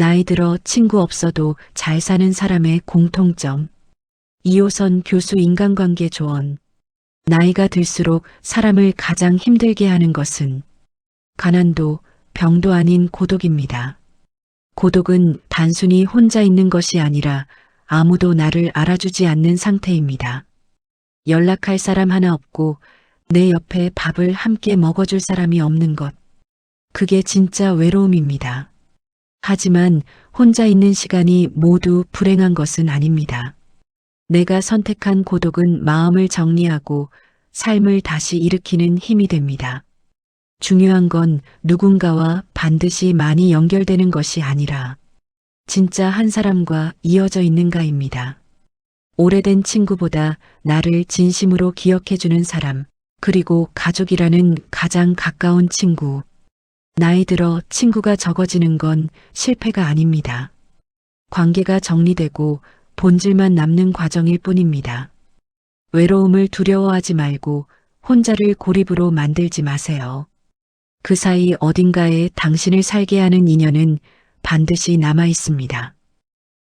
나이 들어 친구 없어도 잘 사는 사람의 공통점. 이호선 교수 인간관계 조언. 나이가 들수록 사람을 가장 힘들게 하는 것은 가난도 병도 아닌 고독입니다. 고독은 단순히 혼자 있는 것이 아니라 아무도 나를 알아주지 않는 상태입니다. 연락할 사람 하나 없고 내 옆에 밥을 함께 먹어줄 사람이 없는 것. 그게 진짜 외로움입니다. 하지만 혼자 있는 시간이 모두 불행한 것은 아닙니다. 내가 선택한 고독은 마음을 정리하고 삶을 다시 일으키는 힘이 됩니다. 중요한 건 누군가와 반드시 많이 연결되는 것이 아니라 진짜 한 사람과 이어져 있는가입니다. 오래된 친구보다 나를 진심으로 기억해주는 사람, 그리고 가족이라는 가장 가까운 친구. 나이 들어 친구가 적어지는 건 실패가 아닙니다. 관계가 정리되고 본질만 남는 과정일 뿐입니다. 외로움을 두려워하지 말고 혼자를 고립으로 만들지 마세요. 그 사이 어딘가에 당신을 살게 하는 인연은 반드시 남아 있습니다.